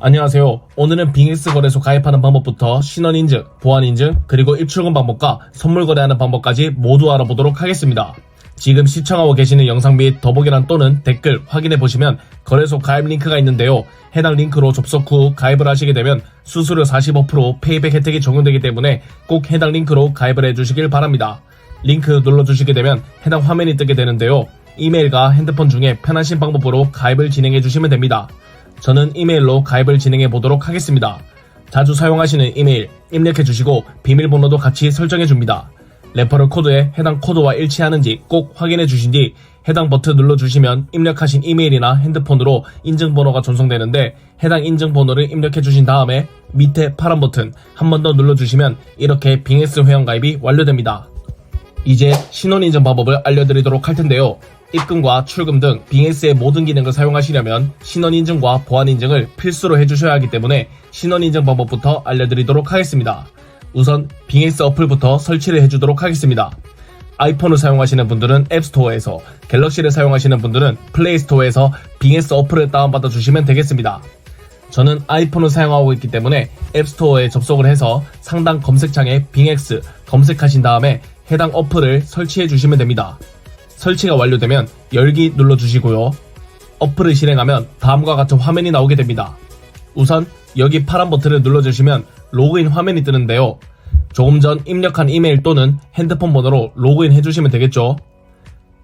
안녕하세요. 오늘은 빙엑스 거래소 가입하는 방법부터 신원인증, 보안인증, 그리고 입출금 방법과 선물 거래하는 방법까지 모두 알아보도록 하겠습니다. 지금 시청하고 계시는 영상 및 더보기란 또는 댓글 확인해 보시면 거래소 가입 링크가 있는데요. 해당 링크로 접속 후 가입을 하시게 되면 수수료 45% 페이백 혜택이 적용되기 때문에 꼭 해당 링크로 가입을 해 주시길 바랍니다. 링크 눌러주시게 되면 해당 화면이 뜨게 되는데요. 이메일과 핸드폰 중에 편하신 방법으로 가입을 진행해 주시면 됩니다. 저는 이메일로 가입을 진행해 보도록 하겠습니다. 자주 사용하시는 이메일 입력해 주시고 비밀번호도 같이 설정해 줍니다. 레퍼럴 코드에 해당 코드와 일치하는지 꼭 확인해 주신 뒤 해당 버튼 눌러 주시면 입력하신 이메일이나 핸드폰으로 인증번호가 전송되는데 해당 인증번호를 입력해 주신 다음에 밑에 파란 버튼 한 번 더 눌러 주시면 이렇게 빙에스 회원 가입이 완료됩니다. 이제 신원인증 방법을 알려드리도록 할 텐데요. 입금과 출금 등 빙에스의 모든 기능을 사용하시려면 신원인증과 보안인증을 필수로 해주셔야 하기 때문에 신원인증 방법부터 알려드리도록 하겠습니다. 우선 빙에스 어플부터 설치를 해주도록 하겠습니다. 아이폰을 사용하시는 분들은 앱스토어에서, 갤럭시를 사용하시는 분들은 플레이스토어에서 빙에스 어플을 다운받아 주시면 되겠습니다. 저는 아이폰을 사용하고 있기 때문에 앱스토어에 접속을 해서 상단 검색창에 빙엑스 검색하신 다음에 해당 어플을 설치해 주시면 됩니다. 설치가 완료되면 열기 눌러 주시고요. 어플을 실행하면 다음과 같은 화면이 나오게 됩니다. 우선 여기 파란 버튼을 눌러 주시면 로그인 화면이 뜨는데요. 조금 전 입력한 이메일 또는 핸드폰 번호로 로그인 해주시면 되겠죠.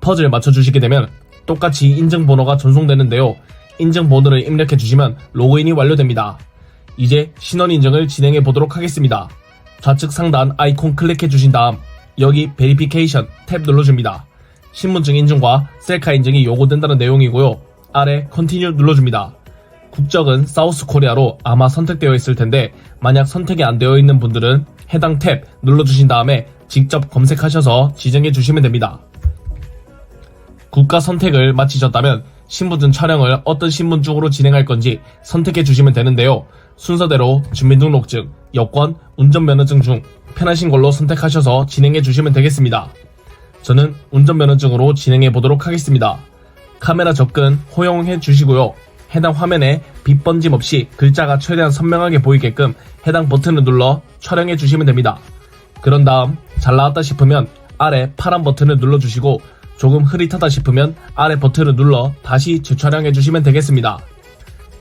퍼즐 맞춰주시게 되면 똑같이 인증번호가 전송되는데요. 인증번호를 입력해 주시면 로그인이 완료됩니다. 이제 신원 인증을 진행해 보도록 하겠습니다. 좌측 상단 아이콘 클릭해 주신 다음 여기 베리피케이션 탭 눌러줍니다. 신분증 인증과 셀카 인증이 요구된다는 내용이고요. 아래 컨티뉴 눌러줍니다. 국적은 사우스 코리아로 아마 선택되어 있을 텐데 만약 선택이 안 되어 있는 분들은 해당 탭 눌러주신 다음에 직접 검색하셔서 지정해 주시면 됩니다. 국가 선택을 마치셨다면 신분증 촬영을 어떤 신분증으로 진행할 건지 선택해 주시면 되는데요. 순서대로 주민등록증, 여권, 운전면허증 중 편하신 걸로 선택하셔서 진행해 주시면 되겠습니다. 저는 운전면허증으로 진행해 보도록 하겠습니다. 카메라 접근 허용해 주시고요. 해당 화면에 빛 번짐 없이 글자가 최대한 선명하게 보이게끔 해당 버튼을 눌러 촬영해 주시면 됩니다. 그런 다음 잘 나왔다 싶으면 아래 파란 버튼을 눌러 주시고 조금 흐릿하다 싶으면 아래 버튼을 눌러 다시 재촬영해 주시면 되겠습니다.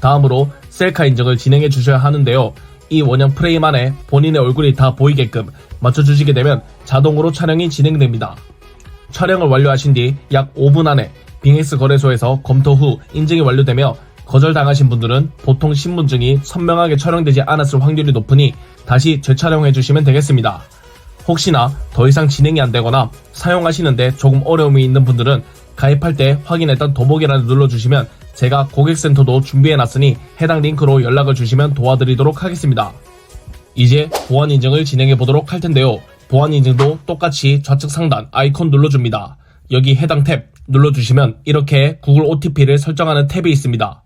다음으로 셀카 인증을 진행해 주셔야 하는데요. 이 원형 프레임 안에 본인의 얼굴이 다 보이게끔 맞춰 주시게 되면 자동으로 촬영이 진행됩니다. 촬영을 완료하신 뒤 약 5분 안에 빙엑스 거래소에서 검토 후 인증이 완료되며 거절당하신 분들은 보통 신분증이 선명하게 촬영되지 않았을 확률이 높으니 다시 재촬영해 주시면 되겠습니다. 혹시나 더 이상 진행이 안 되거나 사용하시는데 조금 어려움이 있는 분들은 가입할 때 확인했던 더보기란을 눌러주시면 제가 고객센터도 준비해놨으니 해당 링크로 연락을 주시면 도와드리도록 하겠습니다. 이제 보안 인증을 진행해 보도록 할 텐데요. 보안 인증도 똑같이 좌측 상단 아이콘 눌러줍니다. 여기 해당 탭 눌러주시면 이렇게 구글 OTP를 설정하는 탭이 있습니다.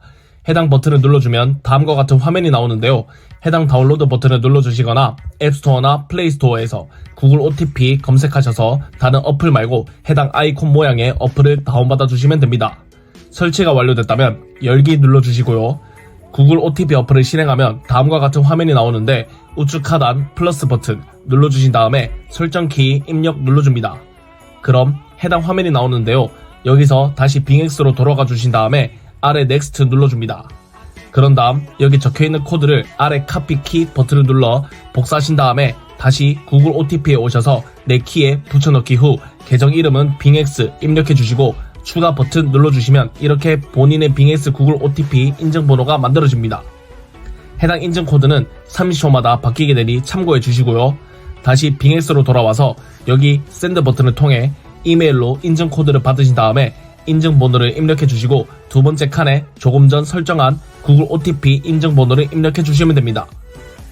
해당 버튼을 눌러주면 다음과 같은 화면이 나오는데요. 해당 다운로드 버튼을 눌러주시거나 앱스토어나 플레이스토어에서 구글 OTP 검색하셔서 다른 어플 말고 해당 아이콘 모양의 어플을 다운받아 주시면 됩니다. 설치가 완료됐다면 열기 눌러주시고요. 구글 OTP 어플을 실행하면 다음과 같은 화면이 나오는데 우측 하단 플러스 버튼 눌러주신 다음에 설정 키 입력 눌러줍니다. 그럼 해당 화면이 나오는데요. 여기서 다시 빙엑스로 돌아가 주신 다음에 아래 넥스트 눌러줍니다. 그런 다음 여기 적혀있는 코드를 아래 카피 키 버튼을 눌러 복사하신 다음에 다시 구글 OTP에 오셔서 내 키에 붙여넣기 후 계정 이름은 빙엑스 입력해 주시고 추가 버튼 눌러주시면 이렇게 본인의 빙엑스 구글 OTP 인증번호가 만들어집니다. 해당 인증 코드는 30초마다 바뀌게 되니 참고해 주시고요. 다시 빙엑스로 돌아와서 여기 샌드 버튼을 통해 이메일로 인증 코드를 받으신 다음에 인증번호를 입력해 주시고 두 번째 칸에 조금 전 설정한 구글 OTP 인증번호를 입력해 주시면 됩니다.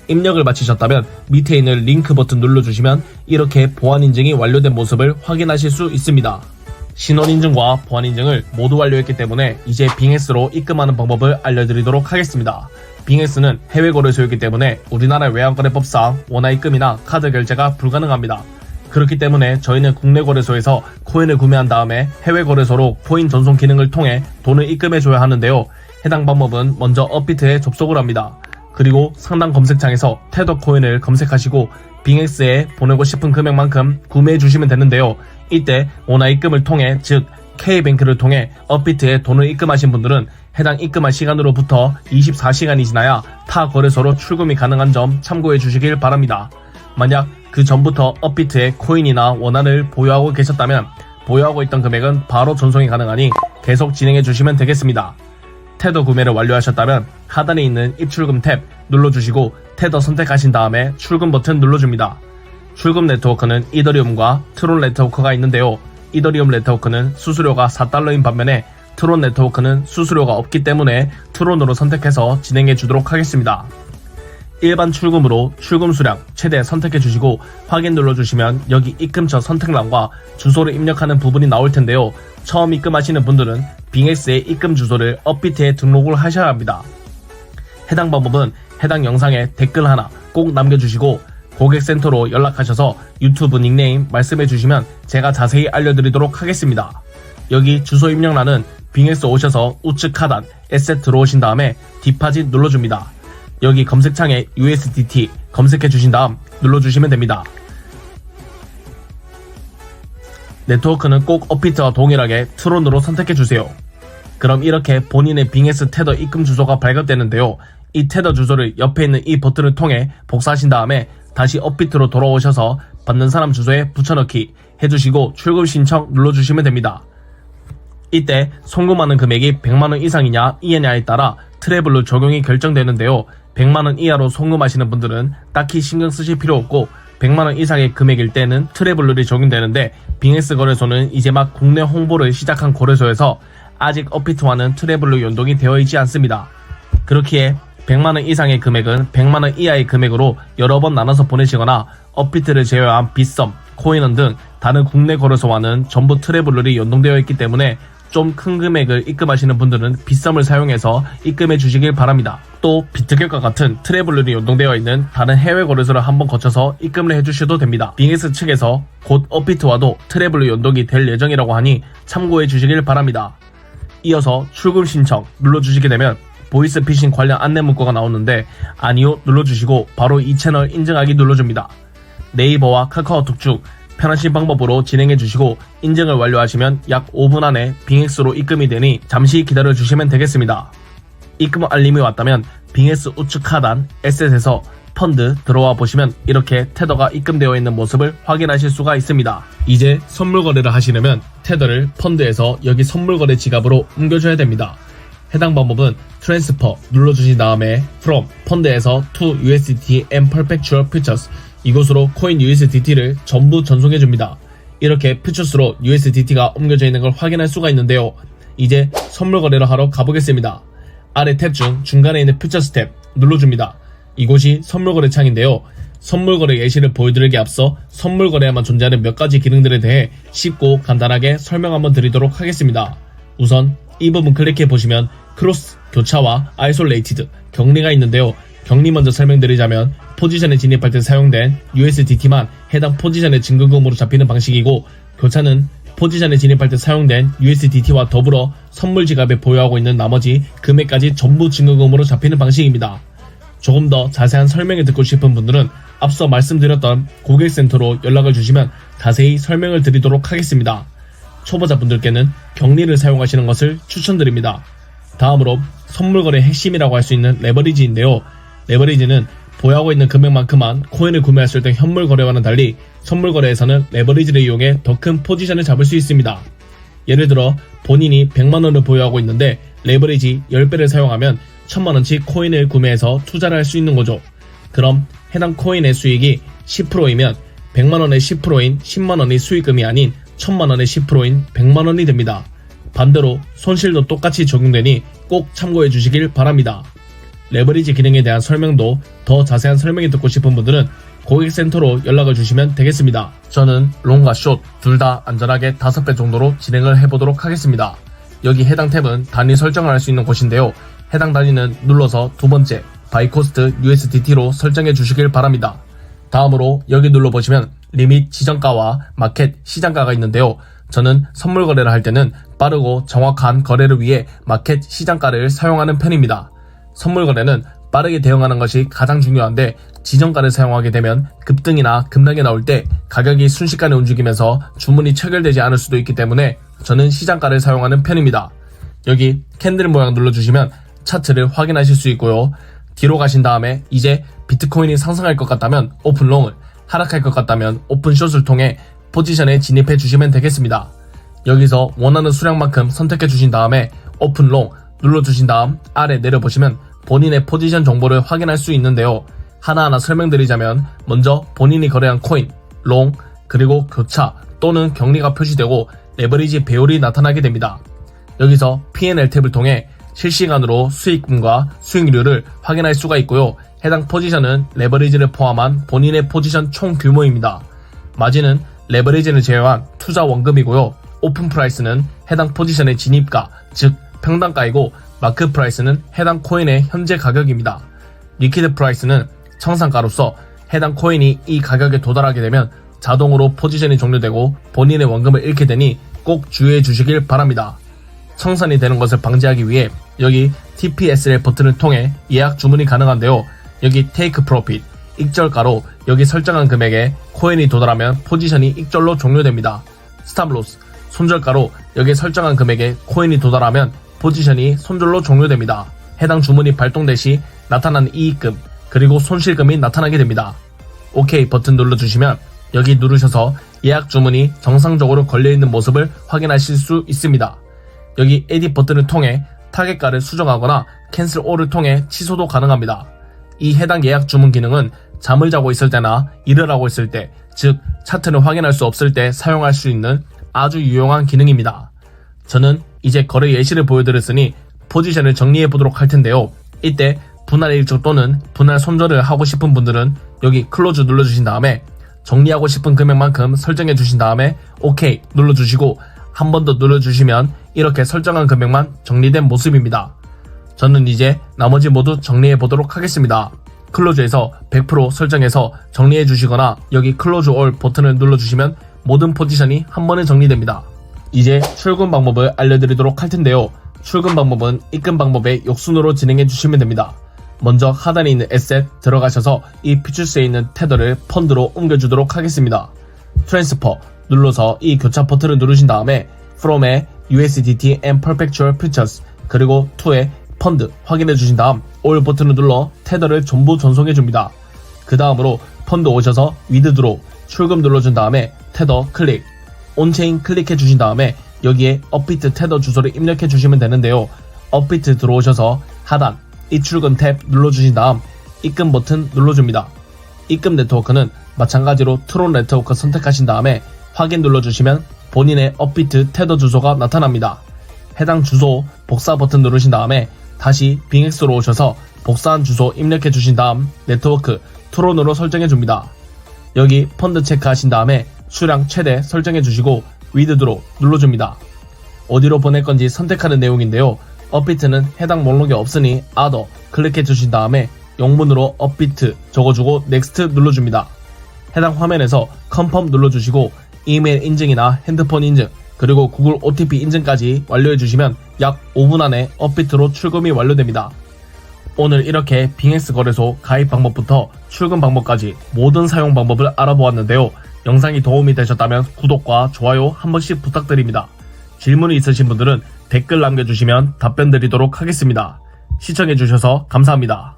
입력을 마치셨다면 밑에 있는 링크 버튼 눌러주시면 이렇게 보안 인증이 완료된 모습을 확인하실 수 있습니다. 신원 인증과 보안 인증을 모두 완료했기 때문에 이제 빙에스로 입금하는 방법을 알려드리도록 하겠습니다. 빙에스는 해외 거래소이기 때문에 우리나라 외환거래법상 원화 입금이나 카드 결제가 불가능합니다. 그렇기 때문에 저희는 국내 거래소에서 코인을 구매한 다음에 해외 거래소로 코인 전송 기능을 통해 돈을 입금해 줘야 하는데요. 해당 방법은 먼저 업비트에 접속을 합니다. 그리고 상단 검색창에서 테더 코인을 검색하시고 빙엑스에 보내고 싶은 금액만큼 구매해 주시면 되는데요. 이때 원화 입금을 통해 즉 K뱅크를 통해 업비트에 돈을 입금하신 분들은 해당 입금한 시간으로부터 24시간이 지나야 타 거래소로 출금이 가능한 점 참고해 주시길 바랍니다. 만약 그 전부터 업비트에 코인이나 원화를 보유하고 계셨다면 보유하고 있던 금액은 바로 전송이 가능하니 계속 진행해 주시면 되겠습니다. 테더 구매를 완료하셨다면 하단에 있는 입출금 탭 눌러주시고 테더 선택하신 다음에 출금 버튼 눌러줍니다. 출금 네트워크는 이더리움과 트론 네트워크가 있는데요. 이더리움 네트워크는 수수료가 4달러인 반면에 트론 네트워크는 수수료가 없기 때문에 트론으로 선택해서 진행해 주도록 하겠습니다. 일반 출금으로 출금 수량 최대 선택해 주시고 확인 눌러 주시면 여기 입금처 선택란과 주소를 입력하는 부분이 나올 텐데요. 처음 입금하시는 분들은 빙엑스의 입금 주소를 업비트에 등록을 하셔야 합니다. 해당 방법은 해당 영상에 댓글 하나 꼭 남겨주시고 고객센터로 연락하셔서 유튜브 닉네임 말씀해 주시면 제가 자세히 알려드리도록 하겠습니다. 여기 주소 입력란은 빙엑스 오셔서 우측 하단 에셋 들어오신 다음에 디파짓 눌러줍니다. 여기 검색창에 USDT 검색해 주신 다음 눌러주시면 됩니다. 네트워크는 꼭 업비트와 동일하게 트론으로 선택해 주세요. 그럼 이렇게 본인의 빙에스 테더 입금 주소가 발급되는데요. 이 테더 주소를 옆에 있는 이 버튼을 통해 복사하신 다음에 다시 업비트로 돌아오셔서 받는 사람 주소에 붙여넣기 해주시고 출금 신청 눌러주시면 됩니다. 이때 송금하는 금액이 100만원 이상이냐 이하냐에 따라 트래블로 적용이 결정되는데요. 100만원 이하로 송금하시는 분들은 딱히 신경 쓰실 필요 없고 100만원 이상의 금액일 때는 트래블룰이 적용되는데 빙에스 거래소는 이제 막 국내 홍보를 시작한 거래소에서 아직 업비트와는 트래블로 연동이 되어 있지 않습니다. 그렇기에 100만원 이상의 금액은 100만원 이하의 금액으로 여러 번 나눠서 보내시거나 업비트를 제외한 빗썸, 코인원 등 다른 국내 거래소와는 전부 트래블룰이 연동되어 있기 때문에 좀 큰 금액을 입금하시는 분들은 빗썸을 사용해서 입금해 주시길 바랍니다. 또 비트겟과 같은 트래블룰이 연동되어 있는 다른 해외 거래소를 한번 거쳐서 입금을 해주셔도 됩니다. 빙에스 측에서 곧 업비트와도 트래블룰 연동이 될 예정이라고 하니 참고해 주시길 바랍니다. 이어서 출금 신청 눌러주시게 되면 보이스 피싱 관련 안내 문구가 나오는데 아니요 눌러주시고 바로 이 채널 인증하기 눌러줍니다. 네이버와 카카오톡 중 편하신 방법으로 진행해 주시고 인증을 완료하시면 약 5분 안에 빙엑스로 입금이 되니 잠시 기다려 주시면 되겠습니다. 입금 알림이 왔다면 빙에스 우측 하단 에셋에서 펀드 들어와 보시면 이렇게 테더가 입금되어 있는 모습을 확인하실 수가 있습니다. 이제 선물 거래를 하시려면 테더를 펀드에서 여기 선물 거래 지갑으로 옮겨줘야 됩니다. 해당 방법은 트랜스퍼 눌러주신 다음에 from 펀드에서 to USDT and perpetual futures 이곳으로 코인 USDT를 전부 전송해줍니다. 이렇게 퓨처스로 USDT가 옮겨져 있는 걸 확인할 수가 있는데요. 이제 선물 거래를 하러 가보겠습니다. 아래 탭 중 중간에 있는 퓨처스 탭 눌러줍니다. 이곳이 선물 거래 창인데요. 선물 거래 예시를 보여드리기 앞서 선물 거래에만 존재하는 몇 가지 기능들에 대해 쉽고 간단하게 설명 한번 드리도록 하겠습니다. 우선 이 부분 클릭해 보시면 크로스, 교차와 아이솔레이티드, 격리가 있는데요. 격리 먼저 설명드리자면 포지션에 진입할 때 사용된 USDT만 해당 포지션의 증거금으로 잡히는 방식이고 교차는 포지션에 진입할 때 사용된 USDT와 더불어 선물 지갑에 보유하고 있는 나머지 금액까지 전부 증거금으로 잡히는 방식입니다. 조금 더 자세한 설명을 듣고 싶은 분들은 앞서 말씀드렸던 고객센터로 연락을 주시면 자세히 설명을 드리도록 하겠습니다. 초보자분들께는 격리를 사용하시는 것을 추천드립니다. 다음으로 선물 거래 핵심이라고 할 수 있는 레버리지인데요. 레버리지는 보유하고 있는 금액만큼만 코인을 구매했을 때 현물 거래와는 달리 선물 거래에서는 레버리지를 이용해 더 큰 포지션을 잡을 수 있습니다. 예를 들어 본인이 100만원을 보유하고 있는데 레버리지 10배를 사용하면 1000만원치 코인을 구매해서 투자를 할 수 있는 거죠. 그럼 해당 코인의 수익이 10%이면 100만원의 10%인 10만원이 수익금이 아닌 1000만원의 10%인 100만원이 됩니다. 반대로 손실도 똑같이 적용되니 꼭 참고해 주시길 바랍니다. 레버리지 기능에 대한 설명도 더 자세한 설명이 듣고 싶은 분들은 고객센터로 연락을 주시면 되겠습니다. 저는 롱과 숏 둘 다 안전하게 5배 정도로 진행을 해보도록 하겠습니다. 여기 해당 탭은 단위 설정을 할 수 있는 곳인데요. 해당 단위는 눌러서 두 번째 바이코스트 USDT로 설정해 주시길 바랍니다. 다음으로 여기 눌러보시면 리밋 지정가와 마켓 시장가가 있는데요. 저는 선물 거래를 할 때는 빠르고 정확한 거래를 위해 마켓 시장가를 사용하는 편입니다. 선물 거래는 빠르게 대응하는 것이 가장 중요한데 지정가를 사용하게 되면 급등이나 급락이 나올 때 가격이 순식간에 움직이면서 주문이 체결되지 않을 수도 있기 때문에 저는 시장가를 사용하는 편입니다. 여기 캔들 모양 눌러주시면 차트를 확인하실 수 있고요. 뒤로 가신 다음에 이제 비트코인이 상승할 것 같다면 오픈롱을 하락할 것 같다면 오픈숏을 통해 포지션에 진입해 주시면 되겠습니다. 여기서 원하는 수량만큼 선택해 주신 다음에 오픈 롱 눌러주신 다음 아래 내려보시면 본인의 포지션 정보를 확인할 수 있는데요. 하나하나 설명드리자면 먼저 본인이 거래한 코인, 롱, 그리고 교차 또는 격리가 표시되고 레버리지 배율이 나타나게 됩니다. 여기서 P&L 탭을 통해 실시간으로 수익금과 수익률을 확인할 수가 있고요. 해당 포지션은 레버리지를 포함한 본인의 포지션 총 규모입니다. 마진은 레버리지를 제외한 투자 원금이고요. 오픈 프라이스는 해당 포지션의 진입가, 즉 평단가이고 마크 프라이스는 해당 코인의 현재 가격입니다. 리퀴드 프라이스는 청산가로서 해당 코인이 이 가격에 도달하게 되면 자동으로 포지션이 종료되고 본인의 원금을 잃게 되니 꼭 주의해 주시길 바랍니다. 청산이 되는 것을 방지하기 위해 여기 TPSL 버튼을 통해 예약 주문이 가능한데요. 여기 Take Profit, 익절가로 여기 설정한 금액에 코인이 도달하면 포지션이 익절로 종료됩니다. 스탑로스, 손절가로 여기 설정한 금액에 코인이 도달하면 포지션이 손절로 종료됩니다. 해당 주문이 발동될 시 나타나는 이익금, 그리고 손실금이 나타나게 됩니다. OK 버튼 눌러주시면 여기 누르셔서 예약 주문이 정상적으로 걸려있는 모습을 확인하실 수 있습니다. 여기 에디 버튼을 통해 타겟가를 수정하거나 캔슬 올을 통해 취소도 가능합니다. 이 해당 예약 주문 기능은 잠을 자고 있을 때나 일을 하고 있을 때, 즉 차트를 확인할 수 없을 때 사용할 수 있는 아주 유용한 기능입니다. 저는 이제 거래 예시를 보여드렸으니 포지션을 정리해 보도록 할 텐데요. 이때 분할 일정 또는 분할 손절을 하고 싶은 분들은 여기 클로즈 눌러주신 다음에 정리하고 싶은 금액만큼 설정해 주신 다음에 OK 눌러주시고 한 번 더 눌러주시면 이렇게 설정한 금액만 정리된 모습입니다. 저는 이제 나머지 모두 정리해 보도록 하겠습니다. 클로즈에서 100% 설정해서 정리해 주시거나 여기 클로즈 올 버튼을 눌러주시면 모든 포지션이 한 번에 정리됩니다. 이제 출금 방법을 알려드리도록 할 텐데요. 출금 방법은 입금 방법의 역순으로 진행해 주시면 됩니다. 먼저 하단에 있는 에셋 들어가셔서 이 퓨처스에 있는 테더를 펀드로 옮겨주도록 하겠습니다. 트랜스퍼 눌러서 이 교차 버튼을 누르신 다음에 from의 USDT and Perpetual Futures 그리고 to의 펀드 확인해 주신 다음 올 버튼을 눌러 테더를 전부 전송해 줍니다. 그 다음으로 펀드 오셔서 위드드로 출금 눌러준 다음에 테더 클릭 온체인 클릭해 주신 다음에 여기에 업비트 테더 주소를 입력해 주시면 되는데요. 업비트 들어오셔서 하단 입출금 탭 눌러주신 다음 입금 버튼 눌러줍니다. 입금 네트워크는 마찬가지로 트론 네트워크 선택하신 다음에 확인 눌러주시면 본인의 업비트 테더 주소가 나타납니다. 해당 주소 복사 버튼 누르신 다음에 다시 빙엑스로 오셔서 복사한 주소 입력해 주신 다음 네트워크 트론으로 설정해 줍니다. 여기 펀드 체크하신 다음에 수량 최대 설정해 주시고 위드드로 눌러줍니다. 어디로 보낼 건지 선택하는 내용인데요. 업비트는 해당 목록이 없으니 아더 클릭해 주신 다음에 영문으로 업비트 적어주고 넥스트 눌러줍니다. 해당 화면에서 컨펌 눌러주시고 이메일 인증이나 핸드폰 인증 그리고 구글 OTP 인증까지 완료해 주시면 약 5분 안에 업비트로 출금이 완료됩니다. 오늘 이렇게 빙엑스 거래소 가입 방법부터 출금 방법까지 모든 사용 방법을 알아보았는데요. 영상이 도움이 되셨다면 구독과 좋아요 한 번씩 부탁드립니다. 질문이 있으신 분들은 댓글 남겨주시면 답변 드리도록 하겠습니다. 시청해주셔서 감사합니다.